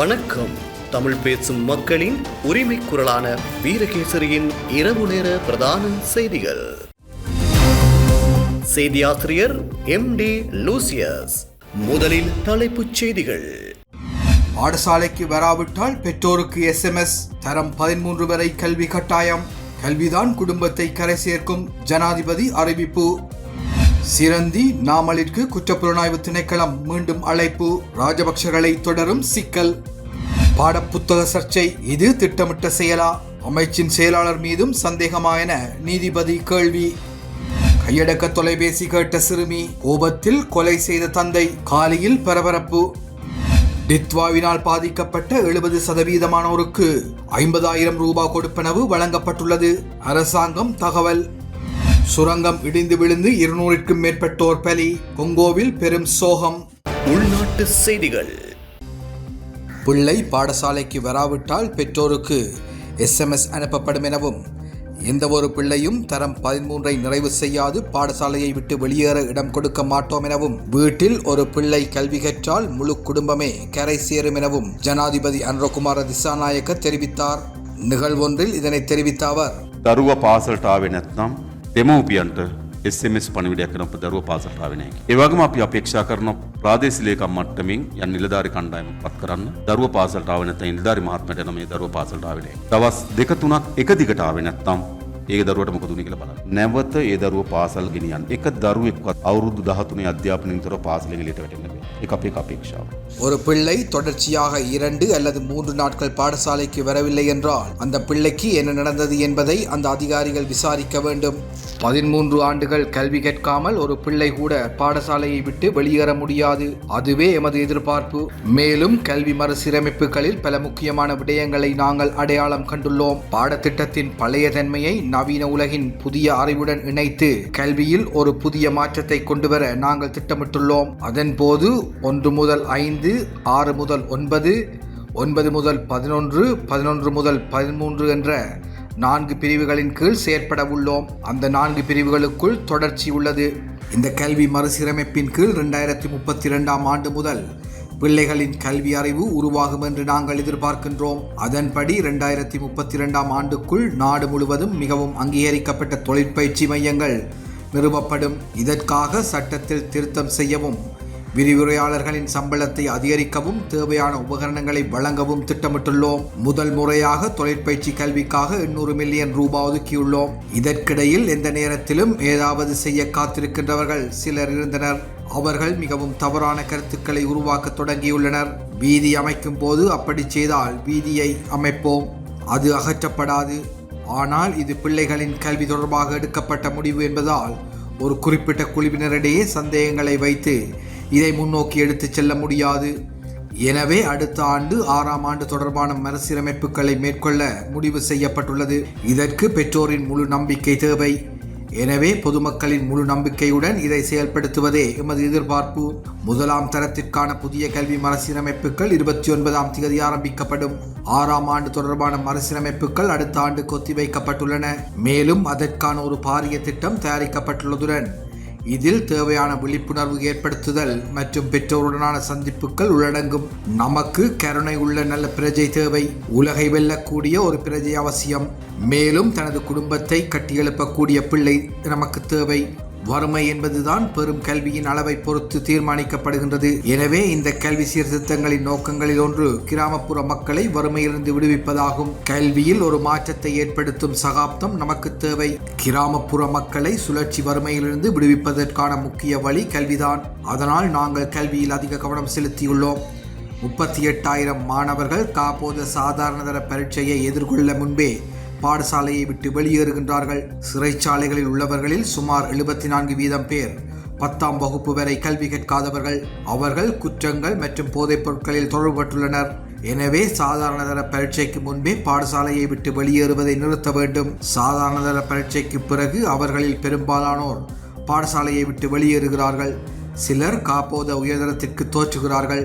வணக்கம். தமிழ் பேசும் மக்களின் உரிமை குரலான வீரகேசரியின் இரவு நேர பிரதான செய்திகள். செய்தியாசிரியர் எம் டி லூசியஸ். முதலில் தலைப்புச் செய்திகள். பாடசாலைக்கு வராவிட்டால் பெற்றோருக்கு எஸ்எம்எஸ் தரம் பதிமூன்று வரை கல்வி கட்டாயம். கல்விதான் குடும்பத்தை கரை சேர்க்கும் ஜனாதிபதி அறிவிப்பு. சிரந்தி நாமலிற்கு குற்றப்புலனாய்வு திணைக்களம் மீண்டும் அழைப்பு. ராஜபக்சகளை தொடரும் சிக்கல். பாடப்புத்தக சர்ச்சை இது திட்டமிட்ட செயலா? அமைச்சின் செயலாளர் மீதும் சந்தேகமா என நீதிபதி கேள்வி. கையடக்க தொலைபேசி கேட்ட சிறுமி கோபத்தில் கொலை செய்த தந்தை காலியில் பரபரப்பு. டித்வாவினால் பாதிக்கப்பட்ட எழுபது சதவீதமானோருக்கு ஐம்பதாயிரம் ரூபாய் கொடுப்பனவு வழங்கப்பட்டுள்ளது. அரசாங்கம் தகவல். சுரங்கம் இடிந்து விழுந்து இருநூறுக்கும் மேற்பட்டோர் பலி. கொங்கோவில் பெரும் சோகம். உள்நாட்டு செய்திகள். பிள்ளை பாடசாலைக்கு வராவிட்டால் பெற்றோருக்கு எஸ்எம்எஸ் அனுப்பப்படும் எனவும் எந்த ஒரு பிள்ளையும் தரம் பதிமூன்றை நிறைவு செய்யாது பாடசாலையை விட்டு வெளியேற இடம் கொடுக்க மாட்டோம் எனவும் வீட்டில் ஒரு பிள்ளை கல்வி கற்றால் முழு குடும்பமே கரை சேரும் எனவும் ஜனாதிபதி அன்ரகுமார திசாநாயக்க தெரிவித்தார். நிகழ்வொன்றில் இதனை தெரிவித்த அவர் தருவ பாசல் டாவினத்னம் தெமோபியன்று SMS පණිවිඩයක් කරන දරුව පාසල්ට ආවේ නැහැ. ඒ වගේම අපි අපේක්ෂා කරන ප්‍රාදේශීය ලේකම් මට්ටමින් යන් නිලධාරි කණ්ඩායම පත් කරන්න දරුව පාසල්ට ආවේ නැත්නම් නිලධාරි මහත්මයාට නම් මේ දරුව පාසල්ට ආවේ නැහැ. දවස් දෙක තුනක් එක දිගට ආවේ නැත්නම් ඒ දරුවට මොකද උනේ කියලා බලන්න. නැවත ඒ දරුව පාසල් ගෙනියන්න. එක දරුවෙක්වත් අවුරුදු 13 අධ්‍යාපනයෙන් තොර පාසලෙන් එළියට වැටෙන්න බෑ. ඒක අපේ අපේක්ෂාව. ஒரு பிள்ளை தொடர்ச்சியாக இரண்டு அல்லது மூன்று நாட்கள் பாடசாலைக்கு வரவில்லை என்றால் அந்த பிள்ளைக்கு என்ன நடந்தது என்பதை அந்த அதிகாரிகள் விசாரிக்க வேண்டும். பதிமூன்று ஆண்டுகள் கல்வி கேட்காமல் ஒரு பிள்ளை கூட பாடசாலையை விட்டு வெளியேற முடியாது. அதுவே எமது எதிர்பார்ப்பு. மேலும் கல்வி மறுசீரமைப்புகளில் பல முக்கியமான விடயங்களை நாங்கள் அடையாளம் கண்டுள்ளோம். பாடத்திட்டத்தின் பழைய தன்மையை நவீன உலகின் புதிய அறிவுடன் இணைத்து கல்வியில் ஒரு புதிய மாற்றத்தை கொண்டுவர நாங்கள் திட்டமிட்டுள்ளோம். அதன் போது ஒன்று முதல் ஐந்து ஆறு முதல் ஒன்பது ஒன்பது முதல் பதினொன்று பதினொன்று முதல் பதிமூன்று என்ற நான்கு பிரிவுகளின் கீழ் செயற்பட உள்ளோம். அந்த நான்கு பிரிவுகளுக்குள் தொடர்ச்சி உள்ளது. இந்த கல்வி மறுசீரமைப்பின் கீழ் ரெண்டாயிரத்தி முப்பத்தி இரண்டாம் ஆண்டு முதல் பிள்ளைகளின் கல்வி அறிவு உருவாகும் என்று நாங்கள் எதிர்பார்க்கின்றோம். அதன்படி ரெண்டாயிரத்தி முப்பத்தி இரண்டாம் ஆண்டுக்குள் நாடு முழுவதும் மிகவும் அங்கீகரிக்கப்பட்ட தொழிற்பயிற்சி மையங்கள் நிறுவப்படும். இதற்காக சட்டத்தில் திருத்தம் செய்யவும் விரிவுரையாளர்களின் சம்பளத்தை அதிகரிக்கவும் தேவையான உபகரணங்களை வழங்கவும் திட்டமிட்டுள்ளோம். முதல் முறையாக தொழிற்பயிற்சி கல்விக்காக எண்ணூறு மில்லியன் ரூபாய் ஒதுக்கியுள்ளோம். இதற்கிடையில் எந்த நேரத்திலும் ஏதாவது செய்ய காத்திருக்கின்றவர்கள் சிலர் இருந்தனர். அவர்கள் மிகவும் தவறான கருத்துக்களை உருவாக்க தொடங்கியுள்ளனர். வீதி அமைக்கும் போது அப்படி செய்தால் வீதியை அமைப்போம். அது அகற்றப்படாது. ஆனால் இது பிள்ளைகளின் கல்வி தொடர்பாக எடுக்கப்பட்ட முடிவு என்பதால் ஒரு குறிப்பிட்ட குழுவினரிடையே சந்தேகங்களை வைத்து இதை முன்னோக்கி எடுத்துச் செல்ல முடியாது. எனவே அடுத்த ஆண்டு ஆறாம் ஆண்டு தொடர்பான மறுசீரமைப்புகளை மேற்கொள்ள முடிவு செய்யப்பட்டுள்ளது. இதற்கு பெற்றோரின் முழு நம்பிக்கை தேவை. எனவே பொதுமக்களின் முழு நம்பிக்கையுடன் இதை செயல்படுத்துவதே எமது எதிர்பார்ப்பு. முதலாம் தரத்திற்கான புதிய கல்வி மறுசீரமைப்புகள் இருபத்தி ஒன்பதாம் தேதி ஆரம்பிக்கப்படும். ஆறாம் ஆண்டு தொடர்பான மறுசீரமைப்புகள் அடுத்த ஆண்டுக்கு ஒத்திவைக்கப்பட்டுள்ளன மேலும் அதற்கான ஒரு பாரிய திட்டம் தயாரிக்கப்பட்டுள்ளதுடன் இதில் தேவையான விழிப்புணர்வு ஏற்படுத்துதல் மற்றும் பெற்றோருடனான சந்திப்புகள் உள்ளடங்கும். நமக்கு கருணை உள்ள நல்ல பிரஜை தேவை. உலகை வெல்லக்கூடிய ஒரு பிரஜை அவசியம். மேலும் தனது குடும்பத்தை கட்டியெழுப்பக்கூடிய பிள்ளை நமக்கு தேவை. வறுமை என்பதுதான் பெரும் கல்வியின் அளவை பொறுத்து தீர்மானிக்கப்படுகின்றது. எனவே இந்த கல்வி சீர்திருத்தங்களின் நோக்கங்களில் ஒன்று கிராமப்புற மக்களை வறுமையிலிருந்து விடுவிப்பதாகும். கல்வியில் ஒரு மாற்றத்தை ஏற்படுத்தும் சகாப்தம் நமக்கு தேவை. கிராமப்புற மக்களை சுழற்சி வறுமையிலிருந்து விடுவிப்பதற்கான முக்கிய வழி கல்விதான். அதனால் நாங்கள் கல்வியில் அதிக கவனம் செலுத்தியுள்ளோம். முப்பத்தி எட்டாயிரம் மாணவர்கள் காப்போத சாதாரணதர பரீட்சையை எதிர்கொள்ள முன்பே பாடசாலையை விட்டு வெளியேறுகின்றார்கள். சிறைச்சாலைகளில் உள்ளவர்களில் சுமார் எழுபத்தி நான்கு வீதம் பேர். பத்தாம் வகுப்பு வரை கல்வி கற்காதவர்கள். அவர்கள் குற்றங்கள் மற்றும் போதைப் பொருட்களில் தொடர்பட்டுள்ளனர் எனவே சாதாரணதர பரீட்சைக்கு முன்பே பாடசாலையை விட்டு வெளியேறுவதை நிறுத்த வேண்டும். சாதாரணதர பரீட்சைக்கு பிறகு அவர்களில் பெரும்பாலானோர் பாடசாலையை விட்டு வெளியேறுகிறார்கள். சிலர் காப்போத உயர்தரத்திற்கு தோற்றுகிறார்கள்.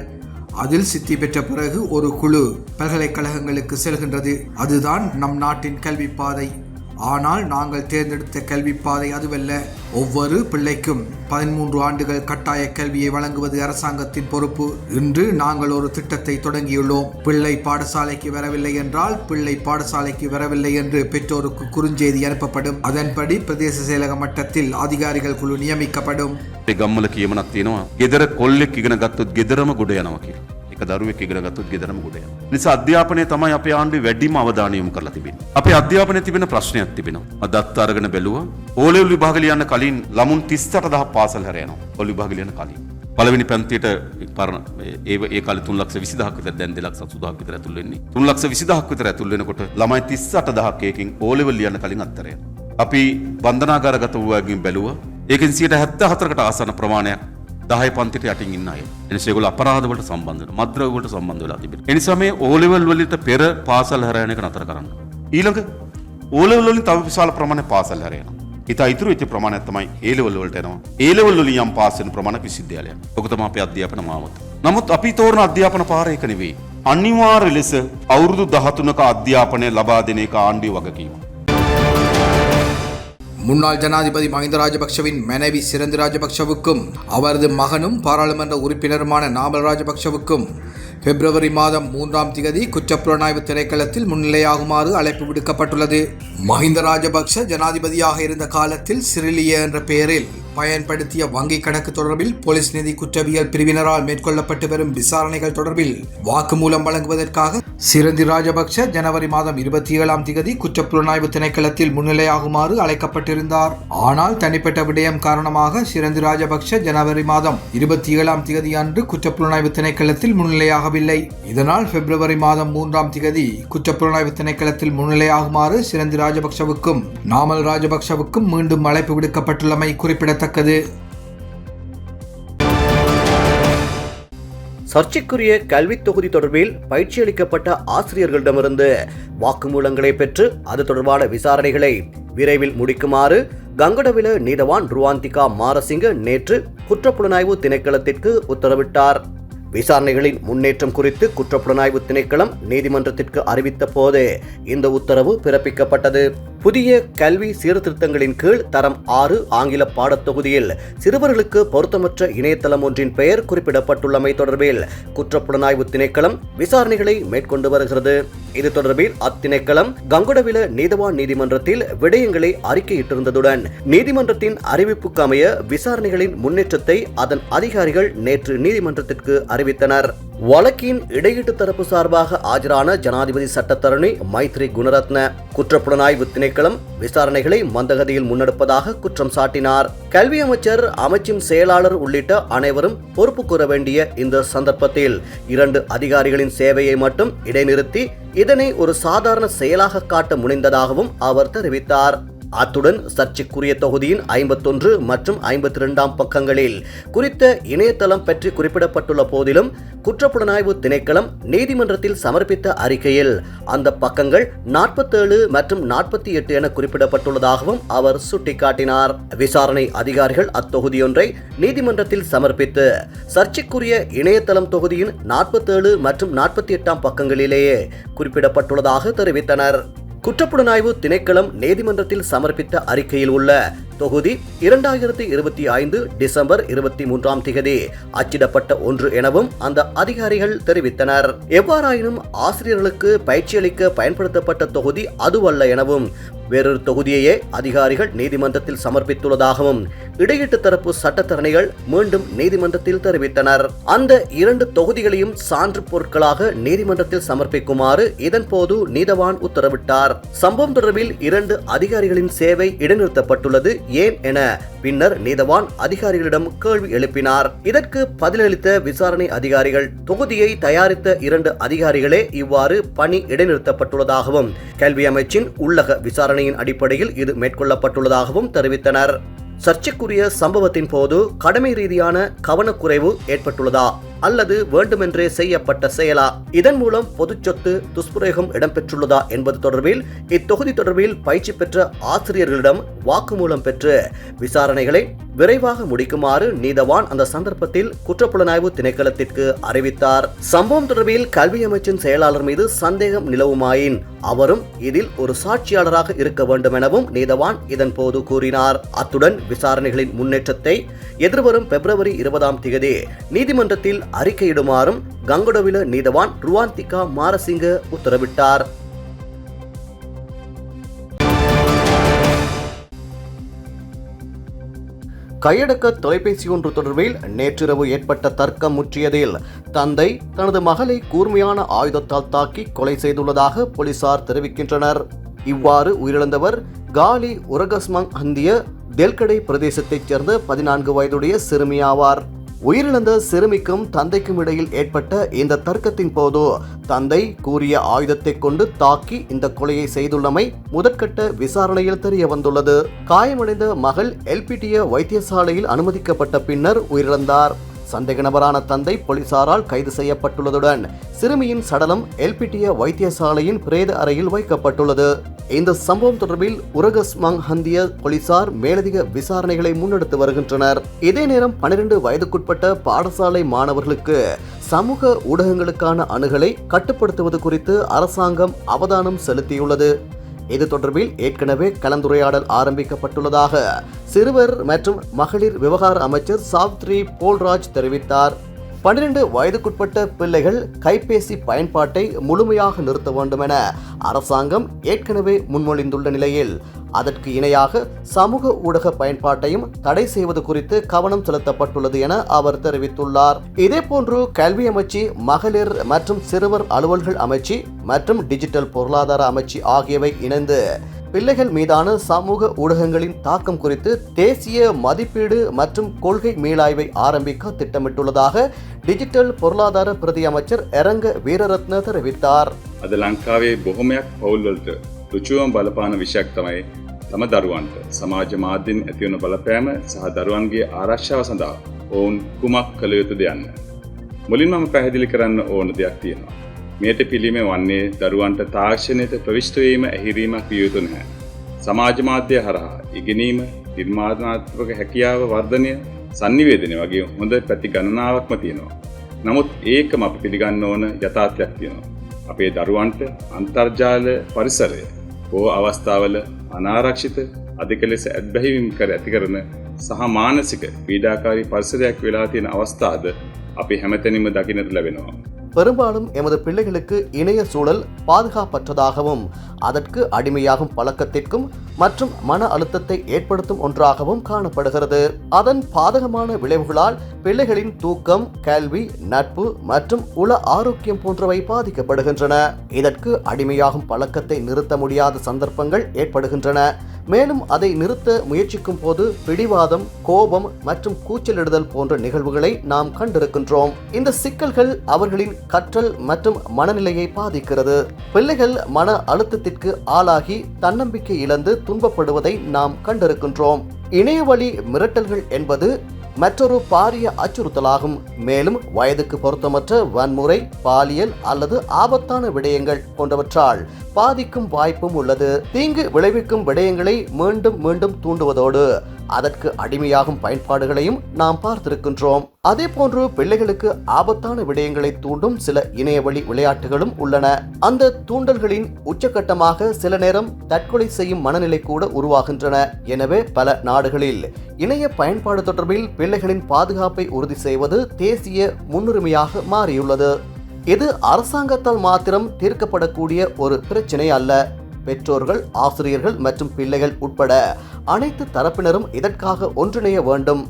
அதில் சித்தி பெற்ற பிறகு ஒரு குழு பல்கலைக்கழகங்களுக்கு செல்கின்றது. அதுதான் நம் நாட்டின் கல்வி பாதை ஆனால் நாங்கள் தேர்ந்தெடுத்த கல்வி பாதை அதுவல்ல. ஒவ்வொரு பிள்ளைக்கும் பதிமூன்று ஆண்டுகள் கட்டாய கல்வியை வழங்குவது அரசாங்கத்தின் பொறுப்பு. இன்று நாங்கள் ஒரு திட்டத்தை தொடங்கியுள்ளோம். பிள்ளை பாடசாலைக்கு வரவில்லை என்றால் பிள்ளை பாடசாலைக்கு வரவில்லை என்று பெற்றோருக்கு குறுஞ்செய்தி அனுப்பப்படும். அதன்படி பிரதேச செயலக மட்டத்தில் அதிகாரிகள் குழு நியமிக்கப்படும். ಗಮ್ಮಲಕ್ಕೆ ಏಮನತ್ತೇನೋ ಗೆದರ ಕೊಲ್ಲಿಕ್ಕಿಗನ ಗತ್ತು ಗೆದರಮ ಗುಡೆಯನವ ගත්තොත් ගෙදරම ගොඩ යනවා කියලා. එක දරුවෙක් ඉගෙන ගත්තොත් ගෙදරම ගොඩ යනවා. නිසා අධ්‍යාපනය තමයි අපේ ආණ්ඩුවේ වැඩිම අවධානය යොමු කරලා තිබෙන්නේ. අපේ අධ්‍යාපනයේ තිබෙන ප්‍රශ්නයක් තිබෙනවා. අද අත් අරගෙන බැලුවා ඕලෙවල් විභාග ලියන්න කලින් ළමුන් 38000 පාසල් හැර යනවා. ඕලෙවල් විභාග ලියන්න කලින්. පළවෙනි පන්තියට පරණ ඒ ඒ කාලේ 322000ක් විතර දැන් 288000ක් විතර ඇතුල් වෙන්නේ 322000ක් විතර ඇතුල් වෙනකොට ළමයි 38000ක් එකකින් ඕලෙවල් ලියන්න කලින් අත්තර යනවා. අපි බන්ධනාගාරගත වූවාගෙන් බැලුවා ඒකෙන් 74කට ආසන්න ප්‍රමාණයක් දහය පන්තිට යටින් ඉන්න අය. එනිසා ඒගොල්ලෝ අපරාධ වලට සම්බන්ධ වෙනවා. මත්ද්‍රව්‍ය වලට සම්බන්ධ වෙලා තිබෙනවා. ඒ නිසා මේ O level වලට පෙර පාසල් හැර යන එක නතර කරන්න. ඊළඟ O level වලින් තව විශාල ප්‍රමාණයක් පාසල් හැර යනවා. ඉත ඉතුරු වෙච්ච ප්‍රමාණයක් තමයි A level වලට එනවා. A level වලින් යම් පාස් වෙන ප්‍රමාණයක් විශ්වවිද්‍යාලයක්. ඔක තමයි අපේ අධ්‍යාපන මාවත. නමුත් අපි තෝරන අධ්‍යාපන පාර ඒක නෙවෙයි. අනිවාර්ය ලෙස අවුරුදු 13ක අධ්‍යාපනය ලබා දෙන එක ආණ්ඩුවේ වගකීම. முன்னாள் ஜனாதிபதி மஹிந்த ராஜபக்ஷவின் மனைவி சிறந்து ராஜபக்ஷவுக்கும் அவரது மகனும் பாராளுமன்ற உறுப்பினருமான நாமல் ராஜபக்சவுக்கும் பிப்ரவரி மாதம் மூன்றாம் திகதி குற்றப்புலனாய்வு திரைக்களத்தில் முன்னிலையாகுமாறு அழைப்பு விடுக்கப்பட்டுள்ளது. மஹிந்த ராஜபக்ஷ ஜனாதிபதியாக இருந்த காலத்தில் சிறிலிய என்ற பெயரில் பயன்படுத்திய வங்கி கணக்கு தொடர்பில் போலீஸ் நிதி குற்றவியல் பிரிவினரால் மேற்கொள்ளப்பட்டு வரும் விசாரணைகள் தொடர்பில் வாக்குமூலம் வழங்குவதற்காக சிறந்தி ராஜபக்ஷ ஜனவரி மாதம் இருபத்தி ஏழாம் திகதி குற்றப்புலனாய்வு திணைக்களத்தில் முன்னிலையாகுமாறு அழைக்கப்பட்டிருந்தார். ஆனால் தனிப்பட்ட விடயம் காரணமாக சிறந்தி ராஜபக்ஷ ஜனவரி மாதம் இருபத்தி ஏழாம் திகதி அன்று குற்றப்புலனாய்வு திணைக்களத்தில் முன்னிலையாகவில்லை. இதனால் பிப்ரவரி மாதம் மூன்றாம் திகதி குற்றப்புலனாய்வு திணைக்களத்தில் முன்னிலையாகுமாறு சிறந்தி ராஜபக்ஷவுக்கும் நாமல் ராஜபக்ஷவுக்கும் மீண்டும் அழைப்பு விடுக்கப்பட்டுள்ளமை குறிப்பிடத்தக்கது. சர்ச்சைக்குரிய கல்வித் தொகுதி தொடர்பில் பயிற்சியளிக்கப்பட்ட ஆசிரியர்களிடமிருந்து வாக்குமூலங்களை பெற்று அது தொடர்பான விசாரணைகளை விரைவில் முடிக்குமாறு கங்கடவில நீதவான் ருவாந்திகா மாரசிங்க நேற்று குற்றப்புலனாய்வு திணைக்களத்திற்கு உத்தரவிட்டார். விசாரணைகளின் முன்னேற்றம் குறித்து குற்றப்புலனாய்வு திணைக்களம் நீதிமன்றத்திற்கு அறிவித்த போது இந்த உத்தரவு பிறப்பிக்கப்பட்டது. புதிய கல்வி சீர்திருத்தங்களின் கீழ் தரம் ஆறு ஆங்கில பாடத்தொகுதியில் சிறுவர்களுக்கு பொருத்தமற்ற இணையதளம் ஒன்றின் பெயர் குறிப்பிடப்பட்டுள்ளமை தொடர்பில் குற்றப்புலனாய்வு திணைக்களம் விசாரணைகளை மேற்கொண்டு வருகிறது. இது தொடர்பில் அத்திணைக்களம் கங்குடவில நீதவான் நீதிமன்றத்தில் விடயங்களை அறிக்கையிட்டிருந்ததுடன் நீதிமன்றத்தின் அறிவிப்புக்கு அமைய விசாரணைகளின் முன்னேற்றத்தை அதன் அதிகாரிகள் நேற்று நீதிமன்றத்திற்கு அறிவித்தனர். வழக்கின் இடையீட்டு தரப்பு சார்பாக ஆஜரான ஜனாதிபதி சட்டத்தரணி மைத்ரி குணரத்ன. குற்றப்புலனாய்வு திணைக்களம் விசாரணைகளை மந்தகதியில் முன்னெடுப்பதாக குற்றம் சாட்டினார். கல்வி அமைச்சர் அமைச்சின் செயலாளர் உள்ளிட்ட அனைவரும் பொறுப்பு கூற வேண்டிய இந்த சந்தர்ப்பத்தில் இரண்டு அதிகாரிகளின் சேவையை மட்டும் இடைநிறுத்தி இதனை ஒரு சாதாரண செயலாக காட்ட முனைந்ததாகவும் அவர் தெரிவித்தார். அத்துடன் சர்ச்சைக்குரிய தொகுதியின் ஐம்பத்தொன்று மற்றும் ஐம்பத்தி இரண்டாம் பக்கங்களில் குறித்த இணையதளம் பற்றி குறிப்பிடப்பட்டுள்ள போதிலும் குற்றப்புலனாய்வு திணைக்களம் நீதிமன்றத்தில் சமர்ப்பித்த அறிக்கையில் அந்த பக்கங்கள் நாற்பத்தேழு மற்றும் நாற்பத்தி எட்டு என குறிப்பிடப்பட்டுள்ளதாகவும் அவர் சுட்டிக்காட்டினார். விசாரணை அதிகாரிகள் அத்தொகுதியொன்றை நீதிமன்றத்தில் சமர்ப்பித்து சர்ச்சைக்குரிய இணையதளம் தொகுதியின் நாற்பத்தேழு மற்றும் நாற்பத்தி எட்டாம் பக்கங்களிலேயே குறிப்பிடப்பட்டுள்ளதாக தெரிவித்தனர். குற்றப்புலனாய்வு திணைக்களம் நீதிமன்றத்தில் சமர்ப்பித்த அறிக்கையில் உள்ள தொகுதி இரண்டாயிரத்தி இருபத்தி ஐந்து டிசம்பர் இருபத்தி மூன்றாம் திகதி அச்சிடப்பட்ட ஒன்று எனவும் அந்த அதிகாரிகள் தெரிவித்தனர். எவ்வாறாயினும் ஆசிரியர்களுக்கு பயிற்சியளிக்க பயன்படுத்தப்பட்ட தொகுதி அதுவல்ல எனவும் வேறொரு தொகுதியையே அதிகாரிகள் நீதிமன்றத்தில் சமர்ப்பித்துள்ளதாகவும் இடையீட்டு தரப்பு சட்டத்தரணிகள் மீண்டும் நீதிமன்றத்தில் தெரிவித்தனர். அந்த இரண்டு தொகுதிகளையும் சான்று பொருட்களாக நீதிமன்றத்தில் சமர்ப்பிக்குமாறு இதன்போது நீதவான் உத்தரவிட்டார். சம்பவம் தொடர்பில் இரண்டு அதிகாரிகளின் சேவை இடைநிறுத்தப்பட்டுள்ளது ஏன் என பின்னர் நீதவான் அதிகாரிகளிடம் கேள்வி எழுப்பினார். இதற்கு பதிலளித்த விசாரணை அதிகாரிகள் தொகுதியை தயாரித்த இரண்டு அதிகாரிகளே இவ்வாறு பணி இடைநிறுத்தப்பட்டுள்ளதாகவும் கல்வி அமைச்சின் உள்ளக விசாரணையின் அடிப்படையில் இது மேற்கொள்ளப்பட்டுள்ளதாகவும் தெரிவித்தனர். சர்ச்சைக்குரிய சம்பவத்தின் போது கடமை ரீதியான கவனக்குறைவு ஏற்பட்டுள்ளதா அல்லது வேண்டுமென்றே செய்யப்பட்ட செயலா? இதன் மூலம் பொது சொத்து துஷ்பிரயோகம் இடம்பெற்றுள்ளதா என்பது தொடர்பில் இத்தொகுதி தொடர்பில் பயிற்சி பெற்ற ஆசிரியர்களிடம் வாக்குமூலம் பெற்று விசாரணைகளை விரைவாக முடிக்குமாறு நீதவான் அந்த சந்தர்ப்பத்தில் குற்றப்புலனாய்வு திணைக்களத்திற்கு அறிவித்தார். சம்பவம் தொடர்பில் கல்வி அமைச்சின் செயலாளர் மீது சந்தேகம் நிலவுமாயின் அவரும் இதில் ஒரு சாட்சியாளராக இருக்க வேண்டும் எனவும் நீதவான் இதன் போது கூறினார். அத்துடன் விசாரணைகளின் முன்னேற்றத்தை எதிர்வரும் பிப்ரவரி இருபதாம் தேதி நீதிமன்றத்தில் அறிக்கையிடுமாறும் கங்குடவில நீதவான் ருவாந்திகா மாரசிங்க உத்தரவிட்டார். கையடக்க தொலைபேசி ஒன்று தொடர்பில் நேற்றிரவு ஏற்பட்ட தர்க்கம் முற்றியதில் தந்தை தனது மகளை கூர்மையான ஆயுதத்தால் தாக்கி கொலை செய்துள்ளதாக போலீசார் தெரிவிக்கின்றனர். இவ்வாறு உயிரிழந்தவர் காலி உரகஸ்மங் அந்திய தெல்கடை பிரதேசத்தைச் சேர்ந்த பதினான்கு வயதுடைய சிறுமி ஆவார் உயிரிழந்த சிறுமிக்கும் தந்தைக்கும் இடையில் ஏற்பட்ட இந்த தர்க்கத்தின் போது தந்தை கூறிய ஆயுதத்தை கொண்டு தாக்கி இந்த கொலையை செய்துள்ளமை முதற்கட்ட விசாரணையில் தெரிய வந்துள்ளது. காயமடைந்த மகள் எல்பிடிய வைத்தியசாலையில் அனுமதிக்கப்பட்ட பின்னர் உயிரிழந்தார். சந்தேக நபரான தந்தை போலீசாரால் கைது செய்யப்பட்டுள்ளதுடன் சிறுமியின் சடலம் எல்பிடிய வைத்தியசாலையின் பிரேத அறையில் வைக்கப்பட்டுள்ளது. இந்த சம்பவம் தொடர்பில் உரகஸ்மங் ஹந்திய போலீசார் மேலதிக விசாரணைகளை முன்னெடுத்து வருகின்றனர். இதே நேரம் பனிரெண்டு வயதுக்குட்பட்ட பாடசாலை மாணவர்களுக்கு சமூக ஊடகங்களுக்கான அணுகலை கட்டுப்படுத்துவது குறித்து அரசாங்கம் அவதானம் செலுத்தியுள்ளது. இது தொடர்பில் ஏற்கனவே கலந்துரையாடல் ஆரம்பிக்கப்பட்டுள்ளதாக சிறுவர் மற்றும் மகளிர் விவகார அமைச்சர் சாவ்த்ரி போல்ராஜ் தெரிவித்தார். பன்னிரண்டு வயதுக்குட்பட்ட பிள்ளைகள் கைபேசி பயன்பாட்டை முழுமையாக நிறுத்த வேண்டும் என அரசாங்கம் ஏற்கனவே முன்மொழிந்துள்ள நிலையில் அதற்கு இணையாக சமூக ஊடக பயன்பாட்டையும் தடை செய்வது குறித்து கவனம் செலுத்தப்பட்டுள்ளது என அவர் தெரிவித்துள்ளார். இதேபோன்று கல்வி அமைச்சு மகளிர் மற்றும் சிறுவர் அலுவல்கள் அமைச்சு மற்றும் டிஜிட்டல் பொருளாதார அமைச்சு ஆகியவை இணைந்து பிள்ளைகள் மீதான சமூக ஊடகங்களின் தாக்கம் குறித்து தேசிய மதிப்பீடு மற்றும் கொள்கை மீளாய்வை ஆரம்பிக்க திட்டமிட்டுள்ளதாக டிஜிட்டல் பொருளாதார பிரதி அமைச்சர் எரங்க வீரரத்ன தெரிவித்தார் අද ලංකාවේ බොහොමයක් පවුල්වලට රුචුවම් බලපාන විෂයක් තමයි තම දරුවන්ට සමාජ මාධ්‍යෙන් ඇතිවන බලපෑම සහ දරුවන්ගේ ආරක්ෂාව සඳහා ඔවුන් කුමක් කළ යුතු දෙයන්න. මුලින් මම පැහැදිලි කරන්න ඕන දෙයක් තියෙනවා. මේට පිළිම වන්නේ දරුවන්ට තාක්ෂණයට ප්‍රවිශ්ටවීම ඇහිරීමක් විය යුතු නැහැ. සමාජ මාධ්‍ය හරහා ඉගෙනීම නිර්මාණාත්මක හැකියාව වර්ධනය සංනිවේදනය වගේ හොඳ පැති ගණනාවක්ම තියෙනවා. නමුත් ඒකම අප පිළිගන්න ඕන යථාර්ථයක් තියෙනවා. අපේ දරුවන්ට අන්තර්ජාල පරිසරය බෝ අවස්ථාවල අනාරක්ෂිත අධික ලෙස ඇත්බැහිවිම් කර ඇති කරන සහ මානසික පීඩාකාරී පරිසරයක් වෙලා තියෙන අවස්ථාද අපි හැමතැනිම දකිනට ලැබෙනවා. பெரும்பாலும் எமது பிள்ளைகளுக்கு இணைய சூழல் பாதுகாப்பற்றதாகவும் அதற்கு அடிமையாகும் பழக்கத்திற்கும் மற்றும் மன அழுத்தத்தை ஏற்படுத்தும் ஒன்றாகவும் காணப்படுகிறது. அதன் பாதகமான விளைவுகளால் பிள்ளைகளின் தூக்கம் கல்வி நட்பு மற்றும் உள ஆரோக்கியம் போன்றவை பாதிக்கப்படுகின்றன. இதற்கு அடிமையாகும் பழக்கத்தை நிறுத்த முடியாத சந்தர்ப்பங்கள் ஏற்படுகின்றன. மேலும் அதை நிறுத்த முயற்சிக்கும் போது பிடிவாதம் கோபம் மற்றும் கூச்சலிடுதல் போன்ற நிகழ்வுகளை நாம் கண்டிருக்கின்றோம். இந்த சிக்கல்கள் அவர்களின் கற்றல் மற்றும் மனநிலையை பாதிக்கிறது. பிள்ளைகள் மன அழுத்தத்திற்கு ஆளாகி தன்னம்பிக்கை இழந்து துன்பப்படுவதை நாம் கண்டிருக்கின்றோம். இணையவழி மிரட்டல்கள் என்பது மற்றொரு பாரிய அச்சுறுத்தலாகும். மேலும் வயதுக்கு பொருத்தமற்ற வன்முறை பாலியல் அல்லது ஆபத்தான விடயங்கள் போன்றவற்றால் பாதிக்கும் வாய்ப்பும் உள்ளது. தீங்கு விளைவிக்கும் விடயங்களை மீண்டும் மீண்டும் தூண்டுவதோடு அதற்கு அடிமையாகும் பயன்பாடுகளையும் நாம் பார்த்திருக்கின்றோம். அதே போன்று பிள்ளைகளுக்கு ஆபத்தான விடயங்களை தூண்டும் சில இணையவழி விளையாட்டுகளும் உள்ளன. அந்த தூண்டல்களின் உச்சகட்டமாக சில நேரம் தற்கொலை செய்யும் மனநிலை கூட உருவாகின்றன. எனவே பல நாடுகளில் இணைய பயன்பாடு தொடர்பில் பிள்ளைகளின் பாதுகாப்பை உறுதி செய்வது தேசிய முன்னுரிமையாக மாறியுள்ளது. இது அரசாங்கத்தால் மாத்திரம் தீர்க்கப்படக்கூடிய ஒரு பிரச்சினை அல்ல. பெற்றோர்கள் ஆசிரியர்கள் மற்றும் பிள்ளைகள் உட்பட அனைத்து தரப்பினரும் இதற்காக ஒன்றிணைய வேண்டும்.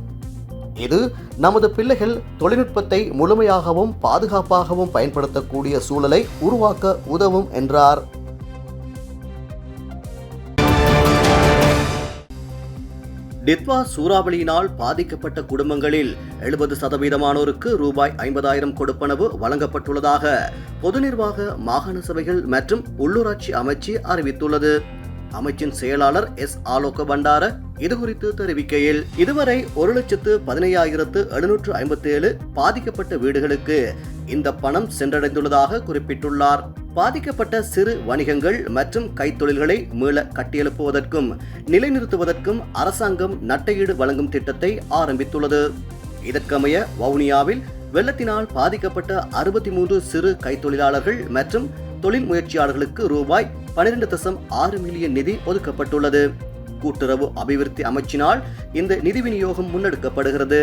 இது நமது பிள்ளைகள் தொழில்நுட்பத்தை முழுமையாகவும் பாதுகாப்பாகவும் பயன்படுத்தக்கூடிய சூழலை உருவாக்க உதவும் என்றார். டித்வா சூறாவளியினால் பாதிக்கப்பட்ட குடும்பங்களில் எழுபது சதவீதமானோருக்கு ரூபாய் ஐம்பதாயிரம் கொடுப்பனவு வழங்கப்பட்டுள்ளதாக பொது நிர்வாக மாகாண சபைகள் மற்றும் உள்ளூராட்சி அமைச்சு அறிவித்துள்ளது. அமைச்சின் செயலாளர் எஸ். ஆலோக பண்டார இதுகுறித்து தெரிவிக்கையில் இதுவரை ஒரு லட்சத்து பதினையாயிரத்து எழுநூற்று ஐம்பத்தி ஏழு பாதிக்கப்பட்ட வீடுகளுக்கு இந்த பணம் சென்றடைந்துள்ளதாக குறிப்பிட்டுள்ளார். பாதிக்கப்பட்ட சிறு வணிகங்கள் மற்றும் கைத்தொழில்களை மீள கட்டியெழுப்புவதற்கும் நிலைநிறுத்துவதற்கும் அரசாங்கம் நட்டையீடு வழங்கும் திட்டத்தை ஆரம்பித்துள்ளது. இதற்கமைய வவுனியாவில் வெள்ளத்தினால் பாதிக்கப்பட்ட அறுபத்தி மூன்று சிறு கைத்தொழிலாளர்கள் மற்றும் தொழில் முயற்சியாளர்களுக்கு ரூபாய் பனிரெண்டு தசம் ஆறு மில்லியன் நிதி ஒதுக்கப்பட்டுள்ளது. கூட்டுறவு அபிவிருத்தி அமைச்சினால் இந்த நிதி விநியோகம் முன்னெடுக்கப்படுகிறது.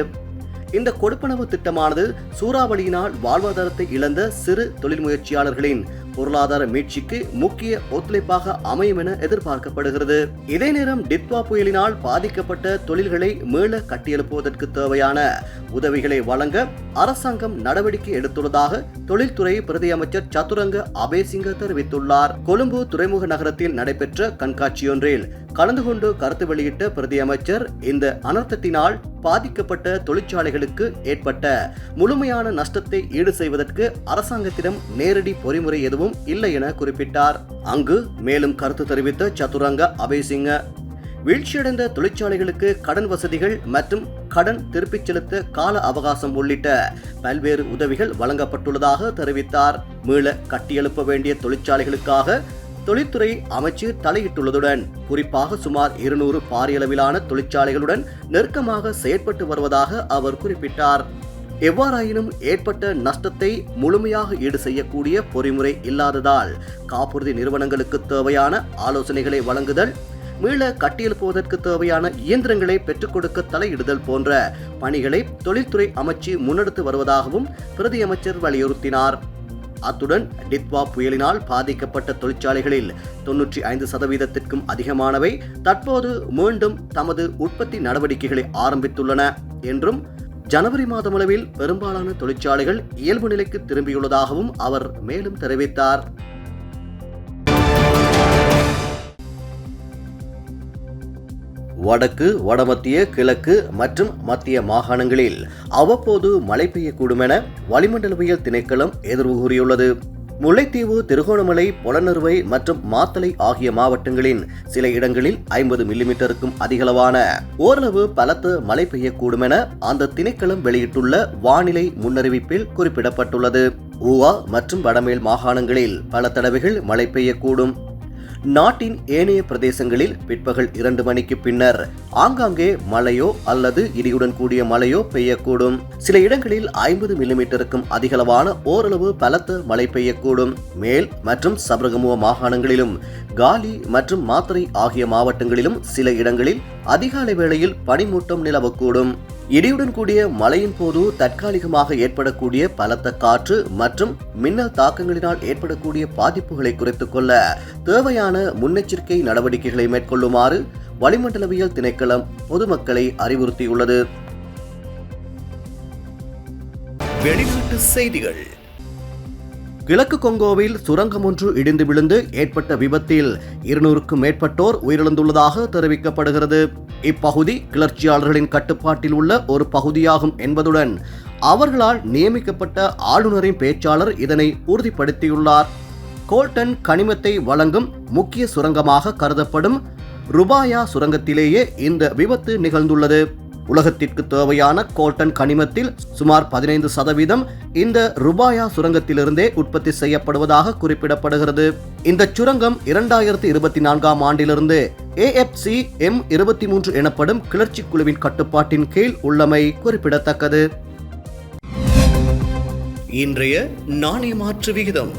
இந்த கொடுப்பனவு திட்டமானது சூறாவளியினால் வாழ்வாதாரத்தை இழந்த சிறு தொழில் முயற்சியாளர்களின் பொருளாதார மீட்சிக்கு முக்கிய ஒத்துழைப்பாக அமையும் என எதிர்பார்க்கப்படுகிறது. இதே நேரம் டித்வா புயலினால் பாதிக்கப்பட்ட தொழில்களை மீள கட்டியெழுப்புவதற்கு தேவையான உதவிகளை வழங்க அரசாங்கம் நடவடிக்கை எடுத்துள்ளதாக தொழில்துறை பிரதியமைச்சர் சதுரங்க அபேசிங்க தெரிவித்துள்ளார். கொழும்பு துறைமுக நகரத்தில் நடைபெற்ற கண்காட்சியொன்றில் கலந்து கொண்டு கருத்து வெளியிட்ட பிரதியமைச்சர் இந்த அனர்த்தத்தினால் பாதிக்கப்பட்ட தொழிற்சாலைகளுக்கு ஏற்பட்ட முழுமையான நஷ்டத்தை ஈடு செய்வதற்கு அரசாங்கத்திடம் நேரடி பொறிமுறை எதுவும் இல்லை என குறிப்பிட்டார். அங்கு மேலும் கருத்து தெரிவித்த சதுரங்க அபேசிங்க வீழ்ச்சியடைந்த தொழிற்சாலைகளுக்கு கடன் வசதிகள் மற்றும் கடன் திருப்பிச் செலுத்த கால அவகாசம் உள்ளிட்ட பல்வேறு உதவிகள் வழங்கப்பட்டுள்ளதாக தெரிவித்தார். மீள கட்டியெழுப்ப வேண்டிய தொழிற்சாலைகளுக்காக தொழில்துறை அமைச்சு தலையிட்டுள்ளதுடன் குறிப்பாக சுமார் இருநூறு பாரியளவிலான தொழிற்சாலைகளுடன் நெருக்கமாக செயற்பட்டு வருவதாக அவர் குறிப்பிட்டார். எவ்வாறாயினும் ஏற்பட்ட நஷ்டத்தை முழுமையாக ஈடு செய்யக்கூடிய பொறிமுறை இல்லாததால் காப்புறுதி நிறுவனங்களுக்கு தேவையான ஆலோசனைகளை வழங்குதல் மீள கட்டியெழுப்புவதற்கு தேவையான இயந்திரங்களை பெற்றுக் கொடுக்க தலையிடுதல் போன்ற பணிகளை தொழில்துறை அமைச்சு முன்னெடுத்து வருவதாகவும் பிரதி அமைச்சர் வலியுறுத்தினார். அத்துடன் டித்வா புயலினால் பாதிக்கப்பட்ட தொழிற்சாலைகளில் தொன்னூற்றி ஐந்து சதவீதத்திற்கும் அதிகமானவை தற்போது மீண்டும் தமது உற்பத்தி நடவடிக்கைகளை ஆரம்பித்துள்ளன என்றும் ஜனவரி மாதமளவில் பெரும்பாலான தொழிற்சாலைகள் இயல்பு நிலைக்கு திரும்பியுள்ளதாகவும் அவர் மேலும் தெரிவித்தார். வடக்கு வடமத்திய கிழக்கு மற்றும் மத்திய மாகாணங்களில் அவ்வப்போது மழை பெய்யக்கூடும் என வளிமண்டலவியல் திணைக்களம் எதிர்வு கூறியுள்ளது. முல்லைத்தீவு திருகோணமலை பொலனறுவை மற்றும் மாத்தளை ஆகிய மாவட்டங்களின் சில இடங்களில் ஐம்பது மில்லிமீட்டருக்கும் அதிகளவான ஓரளவு பலத்த மழை பெய்யக்கூடும் என அந்த திணைக்களம் வெளியிட்டுள்ள வானிலை முன்னறிவிப்பில் குறிப்பிடப்பட்டுள்ளது. ஊவா மற்றும் வடமேல் மாகாணங்களில் பல தடவைகள் மழை பெய்யக்கூடும். நாட்டின் ஏனைய பிரதேசங்களில் பிற்பகல் இரண்டு மணிக்கு பின்னர் ஆங்காங்கே மழையோ அல்லது இடியுடன் கூடிய மழையோ பெய்யக்கூடும். சில இடங்களில் ஐம்பது மில்லிமீட்டருக்கும் அதிகளவான ஓரளவு பலத்த மழை பெய்யக்கூடும். மேல் மற்றும் சபரகமுவ மாகாணங்களிலும் காலி மற்றும் மாத்தரை ஆகிய மாவட்டங்களிலும் சில இடங்களில் அதிகாலை வேளையில் பனிமூட்டம் நிலவக்கூடும். இடியுடன் கூடிய மழையின் போது தற்காலிகமாக ஏற்படக்கூடிய பலத்த காற்று மற்றும் மின்னல் தாக்கங்களினால் ஏற்படக்கூடிய பாதிப்புகளை குறைத்துக் கொள்ள தேவையான முன்னெச்சரிக்கை நடவடிக்கைகளை மேற்கொள்ளுமாறு வளிமண்டலவியல் திணைக்களம் பொதுமக்களை அறிவுறுத்தியுள்ளது. வெளிநாட்டு செய்திகள். கிழக்கு கொங்கோவில் சுரங்கம் ஒன்று இடிந்து விழுந்து ஏற்பட்ட விபத்தில் இருநூறுக்கும் மேற்பட்டோர் உயிரிழந்துள்ளதாக தெரிவிக்கப்படுகிறது. இப்பகுதி கிளர்ச்சியாளர்களின் கட்டுப்பாட்டில் உள்ள ஒரு பகுதியாகும் என்பதுடன் அவர்களால் நியமிக்கப்பட்ட ஆளுநரின் பேச்சாளர் இதனை உறுதிப்படுத்தியுள்ளார். கோல்டன் கனிமத்தை வழங்கும் முக்கிய சுரங்கமாக கருதப்படும் ருபாயா சுரங்கத்திலேயே இந்த விபத்து நிகழ்ந்துள்ளது. உலகத்திற்கு தேவையான கோல்டன் கனிமத்தில் சுமார் பதினைந்து சதவீதம் இந்த ருபாயா சுரங்கத்திலிருந்தே உற்பத்தி செய்யப்படுவதாக குறிப்பிடப்படுகிறது. இந்த சுரங்கம் இரண்டாயிரத்தி இருபத்தி நான்காம் ஆண்டிலிருந்து ஏஎப்சி எம் இருபத்தி மூன்று எனப்படும் கிளர்ச்சி குழுவின் கட்டுப்பாட்டின் கீழ் உள்ளமை குறிப்பிடத்தக்கது. இன்றைய நாணய மாற்று விகிதம்.